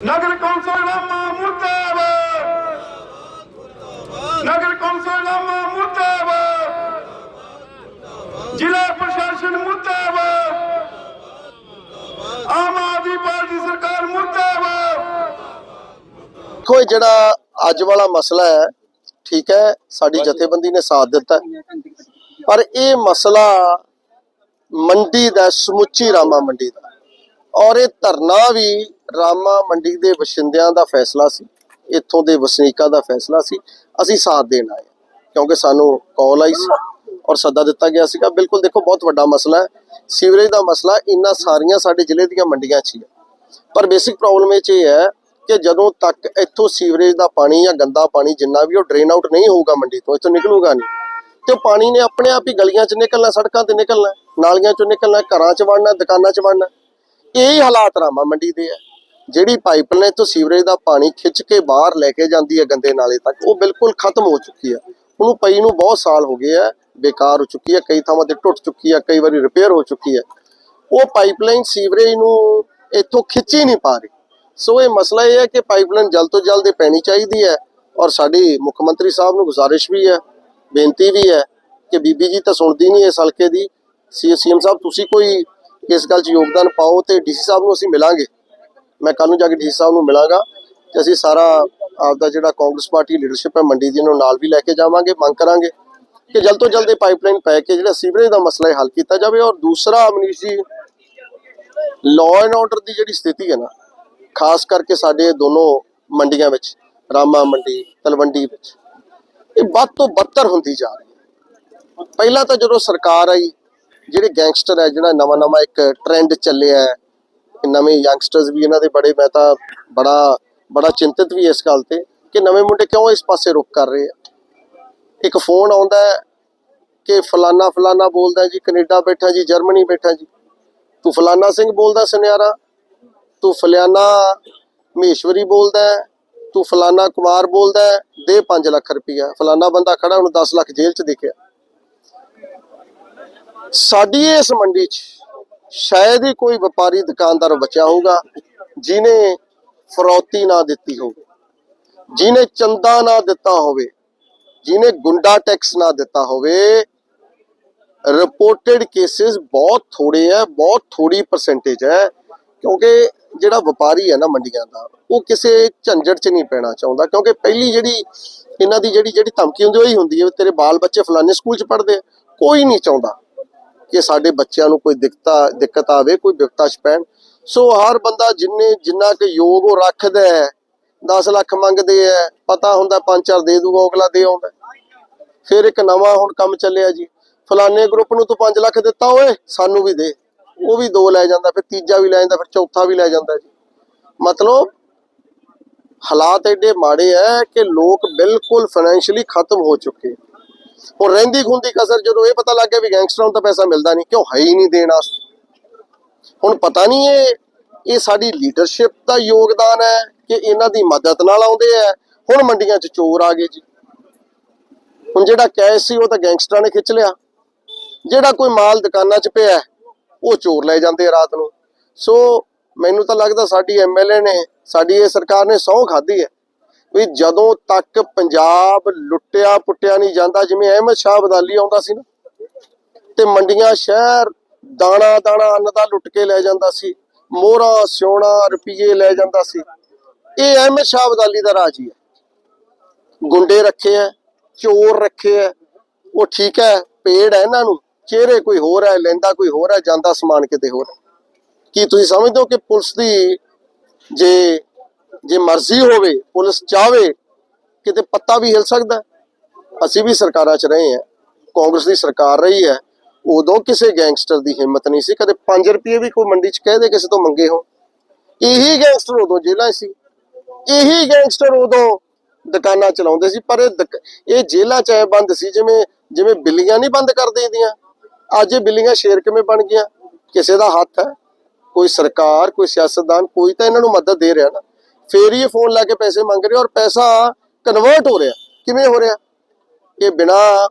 ਨਗਰ council Rama ਮੁਰਦਾਬਾਦ। ਨਗਰ council Rama ਮੁਰਦਾਬਾਦ। ਜ਼ਿਲ੍ਹਾ ਪ੍ਰਸ਼ਾਸਨ ਮੁਰਦਾਬਾਦ। ਆਮ ਆਦਮੀ ਪਾਰਟੀ ਸਰਕਾਰ ਮੁਰਦਾਬਾਦ। ਇਹ ਜਿਹੜਾ ਅੱਜ ਵਾਲਾ ਮਸਲਾ ਹੈ ਠੀਕ ਹੈ ਸਾਡੀ ਜਥੇਬੰਦੀ ਨੇ ਸਾਥ ਦਿੱਤਾ। ਪਰ ਇਹ ਮਸਲਾ ਮੰਡੀ ਦਾ ਸਮੁੱਚੀ ਰਾਮਾ ਮੰਡੀ ਦਾ ਔਰ ਇਹ ਧਰਨਾ ਵੀ ਰਾਮਾ ਮੰਡੀ ਦੇ ਵਸਿੰਦਿਆਂ ਦਾ ਫੈਸਲਾ ਸੀ। ਇੱਥੋਂ ਦੇ ਵਸਨੀਕਾਂ ਦਾ ਫੈਸਲਾ ਸੀ। ਅਸੀਂ ਸਾਥ ਦੇਣ ਆਏ ਕਿਉਂਕਿ ਸਾਨੂੰ ਕਾਲ ਆਈ ਸੀ ਔਰ ਸੱਦਾ ਦਿੱਤਾ ਗਿਆ ਸੀਗਾ। ਬਿਲਕੁਲ ਦੇਖੋ, ਬਹੁਤ ਵੱਡਾ ਮਸਲਾ ਹੈ। ਸੀਵਰੇਜ ਦਾ ਮਸਲਾ ਇੰਨਾ ਸਾਰੀਆਂ ਸਾਡੇ ਜ਼ਿਲ੍ਹੇ ਦੀਆਂ ਮੰਡੀਆਂ 'ਚ ਹੀ ਹੈ। ਪਰ ਬੇਸਿਕ ਪ੍ਰੋਬਲਮ ਇਹ 'ਚ ਇਹ ਹੈ ਕਿ ਜਦੋਂ ਤੱਕ ਇੱਥੋਂ ਸੀਵਰੇਜ ਦਾ ਪਾਣੀ ਜਾਂ ਗੰਦਾ ਪਾਣੀ ਜਿੰਨਾ ਵੀ ਉਹ ਡਰੇਨ ਆਊਟ ਨਹੀਂ ਹੋਊਗਾ ਮੰਡੀ ਤੋਂ, ਇੱਥੋਂ ਨਿਕਲੂਗਾ ਨਹੀਂ। ਤੇ ਉਹ ਪਾਣੀ ਨੇ ਆਪਣੇ ਆਪ ਹੀ ਗਲੀਆਂ 'ਚ ਨਿਕਲਣਾ, ਸੜਕਾਂ ਤੇ ਨਿਕਲਣਾ, ਨਾਲੀਆਂ 'ਚੋਂ ਨਿਕਲਣਾ, ਘਰਾਂ 'ਚ ਵੜਨਾ, ਦੁਕਾਨਾਂ 'ਚ ਵੜਨਾ। ਇਹ ਹੀ ਹਾਲਾਤ ਰਾਮਾ ਮੰਡੀ ਦੇ ਹੈ ਜਿਹੜੀ ਪਾਈਪਲਾਈਨ ਤੋਂ ਸੀਵਰੇਜ ਦਾ ਪਾਣੀ ਖਿੱਚ ਕੇ ਬਾਹਰ ਲੈ ਕੇ ਜਾਂਦੀ ਹੈ ਗੰਦੇ ਨਾਲੇ ਤੱਕ, ਉਹ ਬਿਲਕੁਲ ਖਤਮ ਹੋ ਚੁੱਕੀ ਹੈ। ਉਹਨੂੰ ਪਈ ਨੂੰ ਬਹੁਤ ਸਾਲ ਹੋ ਗਏ ਆ, ਬੇਕਾਰ ਹੋ ਚੁੱਕੀ ਹੈ, ਕਈ ਥਾਵਾਂ ਤੇ ਟੁੱਟ ਚੁੱਕੀ ਹੈ, ਕਈ ਵਾਰੀ ਰਿਪੇਅਰ ਹੋ ਚੁੱਕੀ ਹੈ। ਉਹ ਪਾਈਪਲਾਈਨ ਸੀਵਰੇਜ ਨੂੰ ਇੱਥੋਂ ਖਿੱਚ ਨਹੀਂ ਪਾ ਰਹੀ। ਸੋ ਇਹ ਮਸਲਾ ਇਹ ਹੈ ਕਿ ਪਾਈਪਲਾਈਨ ਜਲਦ ਤੋਂ ਜਲਦ ਇਹ ਪੈਣੀ ਚਾਹੀਦੀ ਹੈ ਔਰ ਸਾਡੀ ਮੁੱਖ ਮੰਤਰੀ ਸਾਹਿਬ ਨੂੰ ਗੁਜ਼ਾਰਿਸ਼ ਵੀ ਹੈ, ਬੇਨਤੀ ਵੀ ਹੈ ਕਿ ਬੀਬੀ ਜੀ ਤਾਂ ਸੁਣਦੀ ਨਹੀਂ ਇਸ ਹਲਕੇ ਦੀ। ਸੀਐਮ ਸਾਹਿਬ, ਤੁਸੀਂ ਕੋਈ ਇਸ ਗੱਲ 'ਚ ਯੋਗਦਾਨ ਪਾਓ ਤੇ ਡੀਸੀ ਸਾਹਿਬ ਨੂੰ ਅਸੀਂ ਮਿਲਾਂਗੇ। ਮੈਂ ਕੱਲ ਨੂੰ ਜਾ ਕੇ ਡੀਸੀ ਸਾਹਿਬ ਨੂੰ ਮਿਲਾਂਗਾ ਤੇ ਅਸੀਂ ਸਾਰਾ ਆਪਦਾ ਜਿਹੜਾ ਕਾਂਗਰਸ ਪਾਰਟੀ ਲੀਡਰਸ਼ਿਪ ਹੈ ਮੰਡੀ ਦੀ ਨੂੰ ਨਾਲ ਵੀ ਲੈ ਕੇ ਜਾਵਾਂਗੇ, ਮੰਗ ਕਰਾਂਗੇ ਕਿ ਜਲਦ ਤੋਂ ਜਲਦ ਇਹ ਪਾਈਪਲਾਈਨ ਪੈ ਕੇ ਜਿਹੜਾ ਸੀਵਰੇਜ ਦਾ ਮਸਲਾ ਹੱਲ ਕੀਤਾ ਜਾਵੇ ਔਰ ਦੂਸਰਾ ਮਨੀਸ਼ ਜੀ ਲਾਅ ਐਂਡ ਆਰਡਰ ਦੀ ਜਿਹੜੀ ਸਥਿਤੀ ਹੈ ਨਾ, ਖਾਸ ਕਰਕੇ ਸਾਡੇ ਦੋਨੋਂ ਮੰਡੀਆਂ ਵਿੱਚ, ਰਾਮਾ ਮੰਡੀ, ਤਲਵੰਡੀ ਵਿੱਚ, ਇਹ ਵੱਧ ਤੋਂ ਬੱਤਰ ਹੁੰਦੀ ਜਾ ਰਹੀ ਹੈ। ਪਹਿਲਾਂ ਤਾਂ ਜਦੋਂ ਸਰਕਾਰ ਆਈ ਜਿਹੜੇ ਗੈਂਗਸਟਰ ਹੈ, ਜਿਹੜਾ ਨਵਾਂ ਨਵਾਂ ਇੱਕ ਟ੍ਰੈਂਡ ਚੱਲਿਆ ਹੈ ਨਵੇਂ ਯੰਗਸਟਰਸ ਵੀ ਇਹਨਾਂ ਦੇ ਬੜੇ, ਮੈਂ ਤਾਂ ਬੜਾ ਬੜਾ ਚਿੰਤਿਤ ਵੀ ਇਸ ਗੱਲ ਤੇ, ਕਿ ਨਵੇਂ ਮੁੰਡੇ ਕਿਉਂ ਇਸ ਪਾਸੇ ਰੁਕ ਕਰ ਰਹੇ ਆ? ਇੱਕ ਫੋਨ ਆਉਂਦਾ ਹੈ ਕਿ ਫਲਾਨਾ ਫਲਾਨਾ ਬੋਲਦਾ ਜੀ, ਕੈਨੇਡਾ ਬੈਠਾ ਜੀ, ਜਰਮਨੀ ਬੈਠਾ ਜੀ। ਤੂੰ ਫਲਾਨਾ ਸਿੰਘ ਬੋਲਦਾ ਸੁਨਿਆਰਾ, ਤੂੰ ਫਲਾਨਾ ਮਹੇਸ਼ਵਰੀ ਬੋਲਦਾ ਤੂੰ ਫਲਾਨਾ ਕੁਮਾਰ ਬੋਲਦਾ ਦੇ 5 ਲੱਖ ਰੁਪਈਆ। ਫਲਾਨਾ ਬੰਦਾ ਖੜਾ, ਉਹਨੂੰ 10 ਲੱਖ ਜੇਲ੍ਹ 'ਚ ਦੇਖਿਆ। ਸਾਡੀ ਇਸ ਮੰਡੀ 'ਚ ਸ਼ਾਇਦ ਹੀ ਕੋਈ ਵਪਾਰੀ ਦੁਕਾਨਦਾਰ ਬਚਿਆ ਹੋਊਗਾ ਜਿਨੇ ਫਰੌਤੀ ਨਾ ਦਿੱਤੀ ਹੋਵੇ ਜਿਨੇ ਚੰਦਾ ਨਾ ਦਿੱਤਾ ਹੋਵੇ ਜਿਨੇ ਗੁੰਡਾ ਟੈਕਸ ਨਾ ਦਿੱਤਾ ਹੋਵੇ ਰਿਪੋਰਟਡ ਕੇਸਿਸ ਬਹੁਤ ਥੋੜੇ ਹੈ ਬਹੁਤ ਥੋੜੀ ਪਰਸੈਂਟੇਜ ਹੈ, ਕਿਉਂਕਿ ਜਿਹੜਾ ਵਪਾਰੀ ਹੈ ਨਾ ਮੰਡੀਆਂ ਦਾ, ਉਹ ਕਿਸੇ ਝੰਜਟ 'ਚ ਨਹੀਂ ਪੈਣਾ ਚਾਹੁੰਦਾ, ਕਿਉਂਕਿ ਪਹਿਲੀ ਜਿਹੜੀ ਇਹਨਾਂ ਦੀ ਜਿਹੜੀ ਜਿਹੜੀ ਧਮਕੀ ਹੁੰਦੀ ਉਹ ਹੀ ਹੁੰਦੀ ਹੈ ਤੇਰੇ ਬਾਲ ਬੱਚੇ ਫਲਾਣੇ ਸਕੂਲ 'ਚ ਪੜ੍ਹਦੇ ਕੋਈ ਨਹੀਂ ਚਾਹੁੰਦਾ। ਕਿ ਸਾਡੇ ਬੱਚਿਆਂ ਨੂੰ ਕੋਈ ਦਿੱਕਤਾ, ਦਿੱਕਤ ਆਵੇ, ਕੋਈ ਵਿਪਤਾ 'ਚ ਪੈਣ ਸੋ ਹਰ ਬੰਦਾ ਜਿੰਨੇ, ਜਿੰਨਾ ਕੁ ਯੋਗ ਉਹ ਰੱਖਦਾ ਹੈ 10 ਲੱਖ ਮੰਗਦੇ ਹੈ, ਪਤਾ ਹੁੰਦਾ 5-4 ਦੇ ਦੂਗਾ, ਅਗਲਾ ਦੇ ਆਉਂਦਾ। ਫਿਰ ਇੱਕ ਨਵਾਂ ਹੁਣ ਕੰਮ ਚੱਲਿਆ ਜੀ। ਫਲਾਣੇ ਗਰੁੱਪ ਨੂੰ ਤੂੰ 5 ਲੱਖ ਦਿੱਤਾ ਓਏ, ਸਾਨੂੰ ਵੀ ਦੇ। ਉਹ ਵੀ ਦੋ ਲੈ ਜਾਂਦਾ, ਫਿਰ ਤੀਜਾ ਵੀ ਲੈ ਜਾਂਦਾ, ਫਿਰ ਚੌਥਾ ਵੀ ਲੈ ਜਾਂਦਾ ਜੀ। ਮਤਲਬ ਹਾਲਾਤ ਐਡੇ ਮਾੜੇ ਐ ਕਿ ਲੋਕ ਬਿਲਕੁਲ ਫਾਈਨੈਂਸ਼ੀਅਲੀ ਖਤਮ ਹੋ ਚੁੱਕੇ। ਹੁਣ ਰਹਿੰਦੀ ਖੁੰਦੀ ਕਸਰ ਜਦੋਂ ਇਹ ਪਤਾ ਲੱਗ ਗਿਆ ਵੀ ਗੈਂਗਸਟਰਾਂ ਨੂੰ ਤਾਂ ਪੈਸਾ ਮਿਲਦਾ ਨਹੀਂ, ਕਿਉਂ ਹੈ ਹੀ ਨਹੀਂ ਦੇਣ ਵਾਸਤੇ? ਹੁਣ ਪਤਾ ਨਹੀਂ ਇਹ ਇਹ ਸਾਡੀ ਲੀਡਰਸ਼ਿਪ ਦਾ ਯੋਗਦਾਨ ਹੈ ਕਿ ਇਹਨਾਂ ਦੀ ਮਦਦ ਨਾਲ ਆਉਂਦੇ ਆ। ਹੁਣ ਮੰਡੀਆਂ 'ਚ ਚੋਰ ਆ ਗਏ ਜੀ। ਹੁਣ ਜਿਹੜਾ ਕੈਸ਼ ਸੀ ਉਹ ਤਾਂ ਗੈਂਗਸਟਰਾਂ ਨੇ ਖਿੱਚ ਲਿਆ। ਜਿਹੜਾ ਕੋਈ ਮਾਲ ਦੁਕਾਨਾਂ 'ਚ ਪਿਆ, ਉਹ ਚੋਰ ਲੈ ਜਾਂਦੇ ਆ ਰਾਤ ਨੂੰ। ਸੋ ਮੈਨੂੰ ਤਾਂ ਲੱਗਦਾ ਸਾਡੀ ਐਮਐਲਏ ਨੇ, ਸਾਡੀ ਇਹ ਸਰਕਾਰ ਨੇ ਸਹੁੰ ਖਾਧੀ ਹੈ। ਵੀ ਜਦੋਂ ਤੱਕ ਪੰਜਾਬ ਲੁੱਟਿਆ ਪੁੱਟਿਆ ਨਹੀਂ ਜਾਂਦਾ, ਜਿਵੇਂ ਅਹਿਮਦ ਸ਼ਾਹ ਅਬਦਾਲੀ ਆਉਂਦਾ ਸੀ ਨਾ, ਤੇ ਮੰਡੀਆਂ, ਸ਼ਹਿਰ ਦਾਣਾ ਦਾਣਾ ਅੰਨ ਦਾ ਲੁੱਟ ਕੇ ਲੈ ਜਾਂਦਾ ਸੀ, ਮੋਹਰਾਂ, ਸਿਉਣਾ, ਰੁਪਈਏ ਲੈ ਜਾਂਦਾ ਸੀ। ਇਹ ਅਹਿਮਦ ਸ਼ਾਹ ਅਬਦਾਲੀ ਦਾ ਰਾਜ ਹੀ ਹੈ। ਗੁੰਡੇ ਰੱਖੇ ਐ ਚੋਰ ਰੱਖੇ ਐ ਉਹ ਠੀਕ ਹੈ, ਪੇੜ ਹੈ ਇਹਨਾਂ ਨੂੰ, ਚਿਹਰੇ ਕੋਈ ਹੋਰ ਹੈ, ਲੈਂਦਾ ਕੋਈ ਹੋਰ ਹੈ, ਜਾਂਦਾ ਸਮਾਨ ਕਿਤੇ ਹੋਰ ਕੀ ਤੁਸੀਂ ਸਮਝਦੇ ਹੋ ਕਿ ਪੁਲਿਸ ਦੀ ਜੇ ਜੇ ਮਰਜ਼ੀ ਹੋਵੇ, ਪੁਲਿਸ ਚਾਹਵੇ, ਕਿਤੇ ਪੱਤਾ ਵੀ ਹਿਲ ਸਕਦਾ ਅਸੀਂ ਵੀ ਸਰਕਾਰਾਂ 'ਚ ਰਹੇ ਹਾਂ। ਕਾਂਗਰਸ ਦੀ ਸਰਕਾਰ ਰਹੀ ਹੈ। ਉਦੋਂ ਕਿਸੇ ਗੈਂਗਸਟਰ ਦੀ ਹਿੰਮਤ ਨਹੀਂ ਸੀ। ਕਦੇ 5 ਰੁਪਏ ਵੀ ਕੋਈ ਮੰਡੀ 'ਚ ਕਹਿ ਦੇ ਕਿਸੇ ਤੋਂ ਮੰਗੇ ਹੋ ਇਹੀ ਗੈਂਗਸਟਰ ਉਦੋਂ ਜੇਲ੍ਹਾਂ ਸੀ। ਇਹੀ ਗੈਂਗਸਟਰ ਉਦੋਂ ਦੁਕਾਨਾਂ ਚਲਾਉਂਦੇ ਸੀ। ਪਰ ਇਹ ਦੁਕ- ਇਹ ਜੇਲ੍ਹਾਂ 'ਚ ਐ ਬੰਦ ਸੀ ਜਿਵੇਂ ਜਿਵੇਂ ਬਿੱਲੀਆਂ ਨਹੀਂ ਬੰਦ ਕਰ ਦੇਦੀਆਂ। ਅੱਜ ਇਹ ਬਿੱਲੀਆਂ ਸ਼ੇਰ ਕਿਵੇਂ ਬਣ ਗਈਆਂ? ਕਿਸੇ ਦਾ ਹੱਥ ਹੈ। ਕੋਈ ਸਰਕਾਰ, ਕੋਈ ਸਿਆਸਤਦਾਨ, ਕੋਈ ਤਾਂ ਇਹਨਾਂ ਨੂੰ ਮਦਦ ਦੇ ਰਿਹਾ ਨਾ। ਫੇਰ ਹੀ ਫੋਨ ਲਾ ਕੇ ਪੈਸੇ ਮੰਗ ਰਹੇ ਔਰ ਪੈਸਾ ਕਨਵਰਟ ਹੋ ਰਿਹਾ। ਕਿਵੇਂ ਹੋ ਰਿਹਾ? ਇਹ ਬਿਨਾ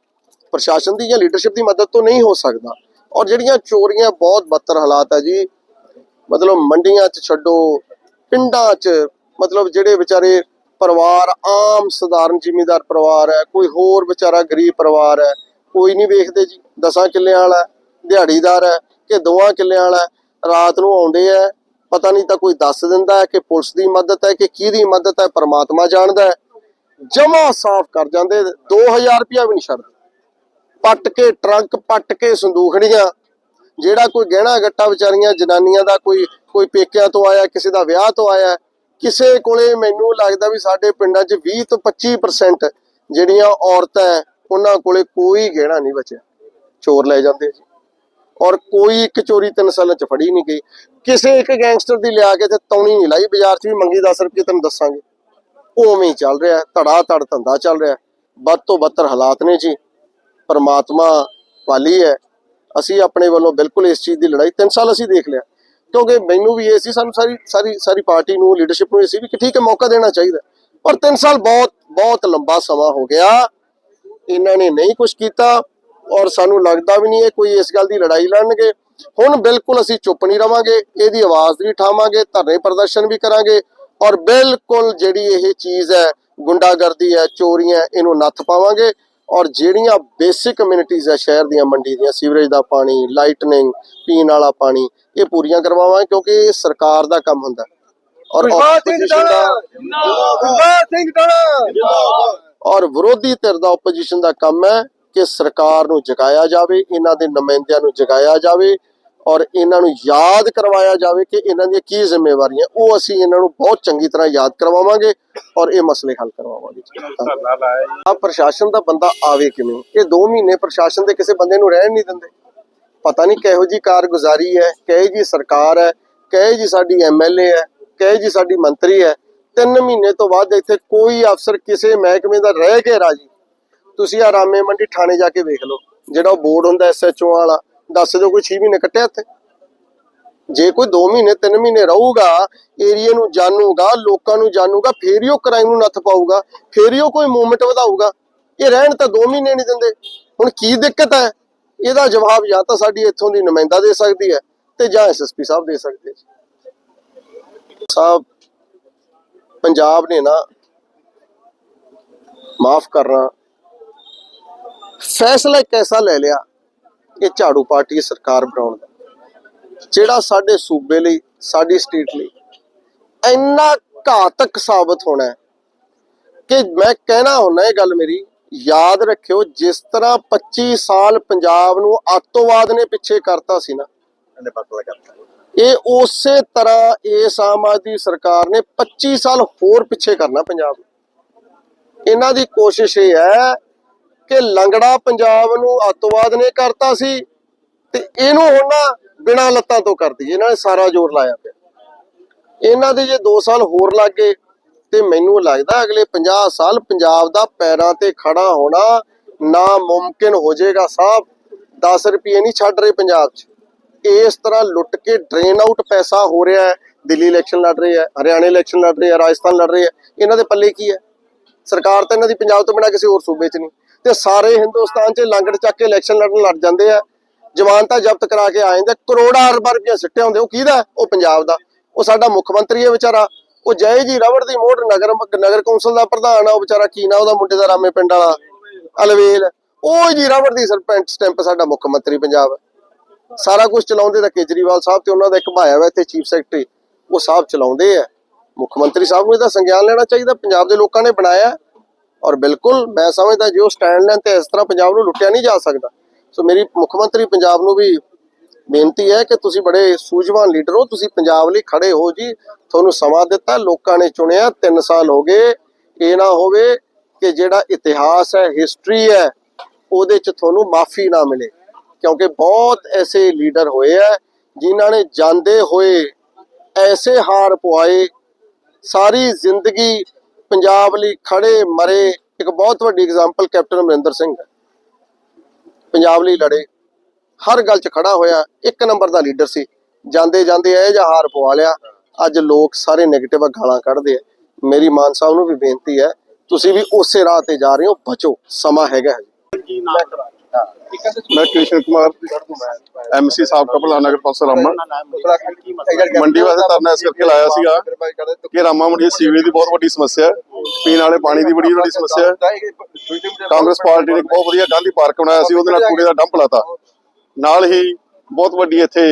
ਪ੍ਰਸ਼ਾਸਨ ਦੀ ਜਾਂ ਲੀਡਰਸ਼ਿਪ ਦੀ ਮਦਦ ਤੋਂ ਨਹੀਂ ਹੋ ਸਕਦਾ। ਔਰ ਜਿਹੜੀਆਂ ਚੋਰੀਆਂ ਬਹੁਤ ਬੱਤਰ ਹਾਲਾਤ ਹੈ ਜੀ, ਮਤਲਬ ਮੰਡੀਆਂ 'ਚ ਛੱਡੋ, ਪਿੰਡਾਂ 'ਚ, ਮਤਲਬ ਜਿਹੜੇ ਵਿਚਾਰੇ ਪਰਿਵਾਰ, ਆਮ ਸਧਾਰਨ ਜਿਮੀਦਾਰ ਪਰਿਵਾਰ ਹੈ, ਕੋਈ ਹੋਰ ਵਿਚਾਰਾ ਗਰੀਬ ਪਰਿਵਾਰ ਹੈ, ਕੋਈ ਨਹੀਂ ਵੇਖਦੇ ਜੀ। ਦਸਾਂ ਕਿੱਲਿਆਂ ਵਾਲਾ ਦਿਹਾੜੀਦਾਰ ਹੈ ਕਿ ਦੋਆਂ ਕਿੱਲਿਆਂ ਵਾਲਾ ਰਾਤ ਨੂੰ ਆਉਂਦੇ ਹੈ ਪਤਾ ਨਹੀਂ ਤਾਂ ਕੋਈ ਦੱਸ ਦਿੰਦਾ ਹੈ ਕਿ ਪੁਲਿਸ ਦੀ ਮਦਦ ਹੈ ਕਿ ਕਿਹਦੀ ਮਦਦ ਹੈ, ਪਰਮਾਤਮਾ ਜਾਣਦਾ ਜਮਾ ਸਾਫ਼ ਕਰ ਜਾਂਦੇ 2000 ਰੁਪਇਆ ਵੀ ਨਹੀਂ ਛੱਡਦੇ। ਪੱਟ ਕੇ ਟਰੰਕ, ਪੱਟ ਕੇ ਸੰਦੂਖੜੀਆਂ, ਜਿਹੜਾ ਕੋਈ ਗਹਿਣਾ ਗੱਟਾ ਵਿਚਾਰੀਆਂ, ਜਨਾਨੀਆਂ ਦਾ ਕੋਈ ਕੋਈ ਪੇਕਿਆਂ ਤੋਂ ਆਇਆ, ਕਿਸੇ ਦਾ ਵਿਆਹ ਤੋਂ ਆਇਆ, ਕਿਸੇ ਕੋਲੇ ਮੈਨੂੰ ਲੱਗਦਾ ਵੀ ਸਾਡੇ ਪਿੰਡਾਂ 'ਚ 20 ਤੋਂ 25% ਜਿਹੜੀਆਂ ਔਰਤਾਂ ਉਹਨਾਂ ਕੋਲੇ ਕੋਈ ਗਹਿਣਾ ਨਹੀਂ ਬਚਿਆ। ਚੋਰ ਲੈ ਜਾਂਦੇ ਜੀ। ਔਰ ਕੋਈ ਇੱਕ ਚੋਰੀ ਤਿੰਨ ਸਾਲਾਂ 'ਚ ਫੜੀ ਨਹੀਂ ਗਈ। ਕਿਸੇ ਇੱਕ ਗੈਂਗਸਟਰ ਦੀ ਲਿਆ ਕੇ ਤੇ ਤੌਣੀ ਨਹੀਂ ਲਾਈ, ਬਾਜ਼ਾਰ 'ਚ ਵੀ ਮੰਗੀ 10 ਰੁਪਏ, ਤੈਨੂੰ ਦੱਸਾਂਗੇ। ਉਵੇਂ ਚੱਲ ਰਿਹਾ ਧੜਾ ਧੜ ਧੰਦਾ ਚੱਲ ਰਿਹਾ। ਵੱਧ ਤੋਂ ਬੱਤਰ ਹਾਲਾਤ ਨੇ ਜੀ। ਪਰਮਾਤਮਾ ਵਾਲੀ ਹੈ। ਅਸੀਂ ਆਪਣੇ ਵੱਲੋਂ ਬਿਲਕੁਲ ਇਸ ਚੀਜ਼ ਦੀ ਲੜਾਈ 3 ਸਾਲ ਅਸੀਂ ਦੇਖ ਲਿਆ। ਕਿਉਂਕਿ ਮੈਨੂੰ ਵੀ ਇਹ ਸੀ, ਸਾਨੂੰ ਸਾਰੀ ਸਾਰੀ ਸਾਰੀ ਪਾਰਟੀ ਨੂੰ ਲੀਡਰਸ਼ਿਪ ਨੂੰ ਇਹ ਸੀ ਵੀ ਕਿ ਠੀਕ ਹੈ, ਮੌਕਾ ਦੇਣਾ ਚਾਹੀਦਾ। ਪਰ 3 ਸਾਲ ਬਹੁਤ ਬਹੁਤ ਲੰਬਾ ਸਮਾਂ ਹੋ ਗਿਆ। ਇਹਨਾਂ ਨੇ ਨਹੀਂ ਕੁਝ ਕੀਤਾ ਔਰ ਸਾਨੂੰ ਲੱਗਦਾ ਵੀ ਨਹੀਂ ਇਹ ਕੋਈ ਇਸ ਗੱਲ ਦੀ ਲੜਾਈ ਲੜਨਗੇ। ਹੁਣ ਬਿਲਕੁਲ ਅਸੀਂ ਚੁੱਪ ਨਹੀਂ ਰਵਾਂਗੇ ਇਹਦੀ ਆਵਾਜ਼ ਵੀ ਉਠਾਵਾਂਗੇ ਧਰਨੇ ਪ੍ਰਦਰਸ਼ਨ ਵੀ ਕਰਾਂਗੇ ਔਰ ਬਿਲਕੁਲ ਜਿਹੜੀ ਇਹ ਚੀਜ਼ ਹੈ ਗੁੰਡਾਗਰਦੀ ਹੈ ਚੋਰੀਆਂ ਇਹਨੂੰ ਨੱਥ ਪਾਵਾਂਗੇ ਔਰ ਜਿਹੜੀਆਂ ਬੇਸਿਕ ਕਮਿਊਨਿਟੀਜ਼ ਹੈ ਸ਼ਹਿਰ ਦੀਆਂ ਮੰਡੀ ਦੀਆਂ ਸੀਵਰੇਜ ਦਾ ਪਾਣੀ ਲਾਈਟਨਿੰਗ ਪੀਣ ਵਾਲਾ ਪਾਣੀ ਇਹ ਪੂਰੀਆਂ ਕਰਵਾਵਾਂਗੇ ਕਿਉਂਕਿ ਇਹ ਸਰਕਾਰ ਦਾ ਕੰਮ ਹੁੰਦਾ। ਔਰ ਔਰ ਵਿਰੋਧੀ ਧਿਰ ਦਾ ਆਪੋਜੀਸ਼ਨ ਦਾ ਕੰਮ ਹੈ ਕਿ ਸਰਕਾਰ ਨੂੰ ਜਗਾਇਆ ਜਾਵੇ ਇਹਨਾਂ ਦੇ ਨੁਮਾਇੰਦਿਆਂ ਨੂੰ ਜਗਾਇਆ ਜਾਵੇ ਔਰ ਇਹਨਾਂ ਨੂੰ ਯਾਦ ਕਰਵਾਇਆ ਜਾਵੇ ਕਿ ਇਹਨਾਂ ਦੀਆਂ ਕੀ ਜ਼ਿੰਮੇਵਾਰੀਆਂ, ਉਹ ਅਸੀਂ ਇਹਨਾਂ ਨੂੰ ਬਹੁਤ ਚੰਗੀ ਤਰ੍ਹਾਂ ਯਾਦ ਕਰਵਾਵਾਂਗੇ ਔਰ ਇਹ ਮਸਲੇ ਹੱਲ ਕਰਵਾਵਾਂਗੇ। ਆ ਪ੍ਰਸ਼ਾਸਨ ਦਾ ਬੰਦਾ ਆਵੇ ਕਿਵੇਂ? ਇਹ 2 ਮਹੀਨੇ ਪ੍ਰਸ਼ਾਸਨ ਦੇ ਕਿਸੇ ਬੰਦੇ ਨੂੰ ਰਹਿਣ ਨਹੀਂ ਦਿੰਦੇ। ਪਤਾ ਨਹੀਂ ਕਿਹੋ ਜੀ ਕਾਰਗੁਜ਼ਾਰੀ ਹੈ, ਕਹੇ ਜੀ ਸਰਕਾਰ ਹੈ, ਕਹੇ ਜੀ ਸਾਡੀ ਐਮਐਲਏ ਹੈ, ਕਹੇ ਜੀ ਸਾਡੀ ਮੰਤਰੀ ਹੈ। ਤਿੰਨ ਮਹੀਨੇ ਤੋਂ ਬਾਅਦ ਇੱਥੇ ਕੋਈ ਅਫਸਰ ਕਿਸੇ ਮਹਿਕਮੇ ਦਾ ਰਹਿ ਕੇ ਰਾਜੀ। ਤੁਸੀਂ ਆ ਰਾਮੇ ਮੰਡੀ ਥਾਣੇ ਜਾ ਕੇ ਵੇਖ ਲਓ, ਜਿਹੜਾ ਉਹ ਬੋਰਡ ਹੁੰਦਾ ਐਸਐਚਓ ਵਾਲਾ ਦੱਸ ਦਿਓ ਕੋਈ 6 ਮਹੀਨੇ ਕੱਟਿਆ ਇੱਥੇ? ਜੇ ਕੋਈ 2 ਮਹੀਨੇ 3 ਮਹੀਨੇ ਰਹੂਗਾ ਏਰੀਆ ਨੂੰ ਜਾਣੂਗਾ, ਲੋਕਾਂ ਨੂੰ ਜਾਣੂਗਾ, ਫੇਰ ਹੀ ਉਹ ਕ੍ਰਾਈਮ ਨੂੰ ਨੱਥ ਪਾਊਗਾ, ਫੇਰ ਹੀ ਉਹ ਕੋਈ ਮੂਵਮੈਂਟ ਵਧਾਊਗਾ। ਇਹ ਰਹਿਣ ਤਾਂ 2 ਮਹੀਨੇ ਨਹੀਂ ਦਿੰਦੇ। ਹੁਣ ਕੀ ਦਿੱਕਤ ਹੈ? ਇਹਦਾ ਜਵਾਬ ਜਾਂ ਤਾਂ ਸਾਡੀ ਇੱਥੋਂ ਦੀ ਨੁਮਾਇੰਦਾ ਦੇ ਸਕਦੀ ਹੈ ਤੇ ਜਾਂ ਐਸਐਸਪੀ ਸਾਹਿਬ ਦੇ ਸਕਦੇ ਸਾਹਿਬ, ਪੰਜਾਬ ਨੇ ਨਾ ਮਾਫ ਕਰਨਾ, ਫੈਸਲਾ ਇੱਕ ਐਸਾ ਲੈ ਲਿਆ ਇਹ ਝਾੜੂ ਪਾਰਟੀ ਸਰਕਾਰ ਬਣਾਉਣ ਦਾ। ਜਿਹੜਾ ਸਾਡੇ ਸੂਬੇ ਲਈ ਸਾਡੀ ਸਟੇਟ ਲਈ ਇੰਨਾ ਘਾਤਕ ਸਾਬਤ ਹੋਣਾ ਕਿ ਮੈਂ ਕਹਿਣਾ ਹੁੰਦਾ ਇਹ ਗੱਲ ਮੇਰੀ ਯਾਦ ਰੱਖਿਓ ਜਿਸ ਤਰ੍ਹਾਂ 25 ਸਾਲ ਪੰਜਾਬ ਨੂੰ ਅੱਤਵਾਦ ਨੇ ਪਿੱਛੇ ਕਰਤਾ ਸੀ ਨਾ ਇਹਨੇ ਕਰਤਾ ਇਹ ਉਸੇ ਤਰ੍ਹਾਂ ਇਸ ਆਮ ਆਦਮੀ ਸਰਕਾਰ ਨੇ 25 ਸਾਲ ਹੋਰ ਪਿੱਛੇ ਕਰਨਾ ਪੰਜਾਬ ਇਹਨਾਂ ਦੀ ਕੋਸ਼ਿਸ਼ ਇਹ ਹੈ ਕਿ ਲੰਗੜਾ ਪੰਜਾਬ ਨੂੰ ਅੱਤਵਾਦ ਨੇ ਕਰਤਾ ਸੀ ਤੇ ਇਹਨੂੰ ਹੁਣ ਬਿਨਾਂ ਲੱਤਾਂ ਤੋਂ ਕਰਦੀ ਇਹਨਾਂ ਨੇ ਸਾਰਾ ਜ਼ੋਰ ਲਾਇਆ ਪਿਆ। ਇਹਨਾਂ ਦੇ ਜੇ 2 ਸਾਲ ਹੋਰ ਲੱਗ ਗਏ ਤੇ ਮੈਨੂੰ ਲੱਗਦਾ ਅਗਲੇ 50 ਸਾਲ ਪੰਜਾਬ ਦਾ ਪੈਰਾਂ ਤੇ ਖੜਾ ਹੋਣਾ ਨਾ ਮੁਮਕਿਨ ਹੋ ਜਾਏਗਾ ਸਾਹਿਬ। 10 ਰੁਪਏ ਨਹੀਂ ਛੱਡ ਰਹੇ ਪੰਜਾਬ 'ਚ। ਇਸ ਤਰ੍ਹਾਂ ਲੁੱਟ ਕੇ ਡਰੇਨ ਆਊਟ ਪੈਸਾ ਹੋ ਰਿਹਾ ਹੈ। ਦਿੱਲੀ ਇਲੈਕਸ਼ਨ ਲੜ ਰਹੇ ਹੈ, ਹਰਿਆਣਾ ਇਲੈਕਸ਼ਨ ਲੜ ਰਹੇ ਹੈ, ਰਾਜਸਥਾਨ ਲੜ ਰਹੇ ਹੈ। ਇਹਨਾਂ ਦੇ ਪੱਲੇ ਕੀ ਹੈ? ਸਰਕਾਰ ਤਾਂ ਇਹਨਾਂ ਦੀ ਪੰਜਾਬ ਤੋਂ ਬਿਨਾਂ ਕਿਸੇ ਹੋਰ ਸੂਬੇ 'ਚ ਨਹੀਂ। ਤੇ ਸਾਰੇ ਹਿੰਦੁਸਤਾਨ 'ਚ ਲੰਗੜ ਚੱਕ ਕੇ ਇਲੈਕਸ਼ਨ ਲੜਨ ਲੜ ਜਾਂਦੇ ਆ। ਜਮਾਨਤਾਂ ਜ਼ਬਤ ਕਰਾ ਕੇ ਆ ਜਾਂਦੇ ਕਰੋੜਾਂ ਅਰਬਾਂ ਰੁਪਈਆ ਸਿੱਟੇ ਹੁੰਦੇ ਉਹ ਕਿਹਦਾ? ਉਹ ਪੰਜਾਬ ਦਾ। ਉਹ ਸਾਡਾ ਮੁੱਖ ਮੰਤਰੀ ਹੈ ਵਿਚਾਰਾ। ਉਹ ਜੈ ਜੀ ਰਵੜ ਦੀ ਮੋਹਰ ਨਗਰ ਨਗਰ ਕੌਂਸਲ ਦਾ ਪ੍ਰਧਾਨ ਆ। ਉਹ ਵਿਚਾਰਾ ਕੀ ਨਾ? ਉਹਦਾ ਮੁੰਡੇ ਦਾ ਰਾਮੇ ਪਿੰਡ ਵਾਲਾ। ਅਲਵੇਲ। ਉਹ ਜੀ ਰਵੜ ਦੀ ਸਰਪੰਚ ਸਟੈਂਪ ਸਾਡਾ ਮੁੱਖ ਮੰਤਰੀ ਪੰਜਾਬ। ਸਾਰਾ ਕੁਝ ਚਲਾਉਂਦੇ ਤਾਂ ਕੇਜਰੀਵਾਲ ਸਾਹਿਬ ਤੇ ਉਹਨਾਂ ਦਾ ਇੱਕ ਭਾਇਆ ਵਾ ਇੱਥੇ ਚੀਫ ਸੈਕਟਰੀ। ਉਹ ਸਾਹਿਬ ਚਲਾਉਂਦੇ ਆ। ਮੁੱਖ ਮੰਤਰੀ ਸਾਹਿਬ ਨੂੰ ਇਹਦਾ ਸੰਗਿਆਨ ਲੈਣਾ ਚਾਹੀਦਾ। ਪੰਜਾਬ ਦੇ ਲੋਕਾਂ ਨੇ ਬਣਾਇਆ। ਔਰ ਬਿਲਕੁਲ ਮੈਂ ਸਮਝਦਾ ਜੇ ਸਟੈਂਡ ਲੈਣ ਤੇ ਇਸ ਤਰ੍ਹਾਂ ਪੰਜਾਬ ਨੂੰ ਲੁੱਟਿਆ ਨਹੀਂ ਜਾ ਸਕਦਾ। ਸੋ ਮੇਰੀ ਮੁੱਖ ਮੰਤਰੀ ਪੰਜਾਬ ਨੂੰ ਵੀ ਬੇਨਤੀ ਹੈ ਕਿ ਤੁਸੀਂ ਬੜੇ ਸੂਝਵਾਨ ਲੀਡਰ ਹੋ, ਤੁਸੀਂ ਪੰਜਾਬ ਲਈ ਖੜੇ ਹੋ ਜੀ। ਤੁਹਾਨੂੰ ਸਮਾਂ ਦਿੱਤਾ, ਲੋਕਾਂ ਨੇ ਚੁਣਿਆ 3 ਸਾਲ ਹੋ ਗਏ। ਇਹ ਨਾ ਹੋਵੇ ਕਿ ਜਿਹੜਾ ਇਤਿਹਾਸ ਹੈ ਹਿਸਟਰੀ ਹੈ, ਉਹਦੇ ਚ ਤੁਹਾਨੂੰ ਮਾਫੀ ਨਾ ਮਿਲੇ। ਕਿਉਂਕਿ ਬਹੁਤ ਐਸੇ ਲੀਡਰ ਹੋਏ ਆ, ਜਿਨ੍ਹਾਂ ਨੇ ਜਾਂਦੇ ਹੋਏ ਐਸੇ ਹਾਰ ਪਵਾਏ ਸਾਰੀ ਜ਼ਿੰਦਗੀ ਪੰਜਾਬ ਲਈ ਖੜੇ, ਮਰੇ, ਇੱਕ ਬਹੁਤ ਵੱਡੀ ਐਗਜ਼ਾਮਪਲ ਕੈਪਟਨ ਅਮਰਿੰਦਰ ਸਿੰਘ ਹੈ। ਪੰਜਾਬ ਲਈ ਲੜੇ। ਹਰ ਗੱਲ 'ਚ ਖੜਾ ਹੋਇਆ, ਇੱਕ ਨੰਬਰ ਦਾ ਲੀਡਰ ਸੀ। ਜਾਂਦੇ ਜਾਂਦੇ ਇਹ ਜਿਹਾ ਹਾਰ ਪਵਾ ਲਿਆ। ਅੱਜ ਲੋਕ ਸਾਰੇ 네ਗੇਟਿਵ ਗਾਲਾਂ ਕੱਢਦੇ ਆ। ਮੇਰੀ ਮਾਨ ਸਾਹਿਬ ਨੂੰ ਵੀ ਬੇਨਤੀ ਹੈ, ਤੁਸੀਂ ਵੀ ਉਸੇ ਰਾਹ ਤੇ ਜਾ ਰਹੇ ਹੋ, ਬਚੋ। ਸਮਾਂ ਹੈਗਾ ਹੈ? ਮੈਂ ਕ੍ਰਿਸ਼ਨ ਕੁਮਾਰ ਐਮਸੀ ਸਾਬਕਾ ਭਲਾ ਨਗਰ ਕੌਂਸਲ ਰਾਮਾ। ਮੰਡੀ ਵਾਸਤੇ ਧਰਨਾ ਇਸ ਕਰਕੇ ਲਾਇਆ ਸੀਗਾ ਕਿ ਰਾਮਾ ਮੰਡੀ ਸੀਵੇਜ ਦੀ ਬਹੁਤ ਵੱਡੀ ਸਮੱਸਿਆ ਹੈ, ਪੀਣ ਵਾਲੇ ਪਾਣੀ ਦੀ ਬੜੀ ਵੱਡੀ ਸਮੱਸਿਆ ਹੈ। ਕਾਂਗਰਸ ਪਾਰਟੀ ਨੇ ਬਹੁਤ ਵਧੀਆ ਗਾਂਧੀ ਪਾਰਕ ਬਣਾਇਆ ਸੀ, ਉਹਦੇ ਨਾਲ ਕੂੜੇ ਦਾ ਡੰਪ ਲਾਤਾ। ਨਾਲ ਹੀ ਬਹੁਤ ਵੱਡੀ ਇੱਥੇ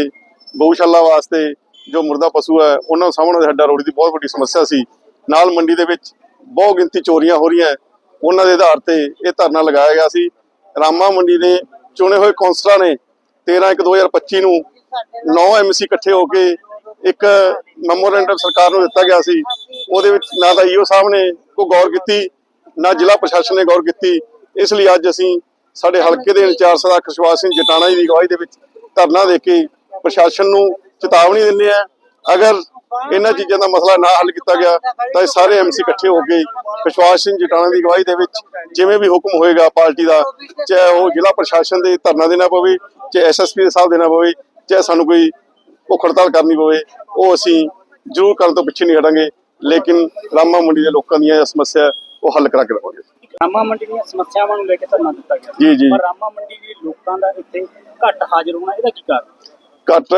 ਗਊਸ਼ਾਲਾ ਵਾਸਤੇ ਜੋ ਮੁਰਦਾ ਪਸ਼ੂ ਹੈ, ਉਹਨਾਂ ਨੂੰ ਸਾਹਮਣੇ ਹੱਡਾ ਰੋੜੀ ਦੀ ਬਹੁਤ ਵੱਡੀ ਸਮੱਸਿਆ ਸੀ। ਨਾਲ ਮੰਡੀ ਦੇ ਵਿੱਚ ਬਹੁਤ ਗਿਣਤੀ ਚੋਰੀਆਂ ਹੋ ਰਹੀਆਂ ਉਹਨਾਂ ਦੇ ਆਧਾਰ ਤੇ ਇਹ ਧਰਨਾ ਲਗਾਇਆ ਗਿਆ ਸੀ। ਰਾਮਾ ਮੰਡੀ ਦੇ ਚੁਣੇ ਹੋਏ ਕੌਂਸਲਰਾਂ ਨੇ 13 1 2025 ਨੂੰ 9 ਐਮਸੀ ਇਕੱਠੇ ਹੋ ਕੇ ਇੱਕ ਮੈਮੋਰੈਂਡਮ ਸਰਕਾਰ ਨੂੰ ਦਿੱਤਾ ਗਿਆ ਸੀ। ਉਹਦੇ ਵਿੱਚ ਨਾ ਤਾਂ ਈਓ ਸਾਹਿਬ ਨੇ ਕੋਈ ਗੌਰ ਕੀਤੀ, ਨਾ ਜ਼ਿਲ੍ਹਾ ਪ੍ਰਸ਼ਾਸਨ ਨੇ ਗੌਰ ਕੀਤੀ। ਇਸ ਲਈ ਅੱਜ ਅਸੀਂ ਸਾਡੇ ਹਲਕੇ ਦੇ ਇੰਚਾਰਜ ਸਰਦਾਰ ਖੁਸ਼ਵਾਸ ਸਿੰਘ ਜਟਾਣਾ ਜੀ ਦੀ ਅਗਵਾਈ ਦੇ ਵਿੱਚ ਧਰਨਾ ਦੇ ਕੇ ਪ੍ਰਸ਼ਾਸਨ ਨੂੰ ਚੇਤਾਵਨੀ ਦਿੰਦੇ ਆ ਅਗਰ ਇਹਨਾਂ ਚੀਜ਼ਾਂ ਦਾ ਮਸਲਾ ਨਾ ਹੱਲ ਕੀਤਾ ਗਿਆ ਤਾਂ ਇਹ ਸਾਰੇ ਐਮਸੀ ਇਕੱਠੇ ਹੋ ਕੇ ਖੁਸ਼ਵਾਸ ਸਿੰਘ ਜਟਾਣਾ ਦੀ ਅਗਵਾਈ ਦੇ ਵਿੱਚ ਜਿਵੇਂ ਵੀ ਹੁਕਮ ਹੋਏਗਾ ਪਾਰਟੀ ਦਾ ਚਾਹੇ ਉਹ ਜ਼ਿਲ੍ਹਾ ਪ੍ਰਸ਼ਾਸਨ ਦੇ ਧਰਨਾ ਦੇਣਾ ਪਵੇ ਚਾਹੇ ਐਸਐਸਪੀ ਦੇ ਸਾਹਿਬ ਦੇਣਾ ਪਵੇ ਚਾਹੇ ਸਾਨੂੰ ਕੋਈ ਭੁੱਖ ਹੜਤਾਲ ਕਰਨੀ ਪਵੇ ਉਹ ਅਸੀਂ ਜ਼ਰੂਰ ਕਰਨ ਤੋਂ ਪਿੱਛੇ ਨਹੀਂ ਹਟਾਂਗੇ ਲੇਕਿਨ ਰਾਮਾ ਮੰਡੀ ਦੇ ਲੋਕਾਂ ਦੀਆਂ ਇਹ ਸਮੱਸਿਆ ਉਹ ਹੱਲ ਕਰਾ ਕੇ ਰਵਾਂਗੇ ਰਾਮਾ ਮੰਡੀ ਦੀਆਂ ਸਮੱਸਿਆਵਾਂ ਨੂੰ ਲੈ ਕੇ ਧਰਨਾ ਦਿੱਤਾ ਗਿਆ। ਜੀ, ਜੀ। ਪਰ ਰਾਮਾ ਮੰਡੀ ਦੇ ਲੋਕਾਂ ਦਾ ਇੱਥੇ ਘੱਟ ਹਾਜ਼ਰ ਹੋਣਾ ਇਹਦਾ ਕੀ ਕਾਰਨ? ਘੱਟ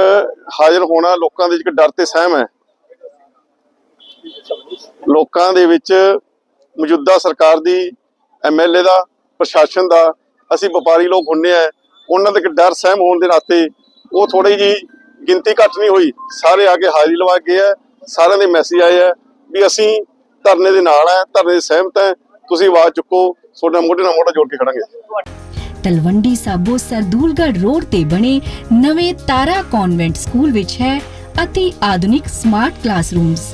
ਹਾਜ਼ਰ ਹੋਣਾ ਲੋਕਾਂ ਦੇ ਵਿੱਚ ਇੱਕ ਡਰ ਤੇ ਸਹਿਮ ਹੈ। ਲੋਕਾਂ ਦੇ ਵਿੱਚ ਮੌਜੂਦਾ ਸਰਕਾਰ ਦੀ ਐਮਐਲਏ ਦਾ, ਪ੍ਰਸ਼ਾਸਨ ਦਾ, ਅਸੀਂ ਵਪਾਰੀ ਲੋਕ ਹੁੰਨੇ ਆ, ਉਹਨਾਂ ਦੇ ਇੱਕ ਡਰ ਸਹਿਮ ਹੋਣ ਦੇ ਨਾਤੇ ਉਹ ਥੋੜੀ ਜੀ ਗਿਣਤੀ ਘੱਟ ਨਹੀਂ ਹੋਈ। ਸਾਰੇ ਆ ਕੇ ਹਾਜ਼ਰੀ ਲਵਾ ਕੇ ਆ, ਸਾਰਿਆਂ ਦੇ ਮੈਸੇਜ ਆਏ ਆ ਵੀ ਅਸੀਂ ਧਰਨੇ ਦੇ ਨਾਲ ਆ, ਧਰਨੇ ਦੇ ਸਹਿਮਤ ਆ, ਤੁਸੀਂ ਆਵਾਜ਼ ਚੁੱਕੋ, ਤੁਹਾਡਾ ਮੋਢੇ ਨਾਲ ਮੋਢਾ ਜੋੜ ਕੇ ਖੜਾਂਗੇ। ਤਲਵੰਡੀ ਸਾਬੋ ਸਰਦੂਲਗੜ੍ਹ ਰੋਡ ਤੇ ਬਣੇ ਨਵੇਂ ਤਾਰਾ ਕਨਵੈਂਟ ਸਕੂਲ ਵਿੱਚ ਹੈ ਅਤੀ ਆਧੁਨਿਕ smart classrooms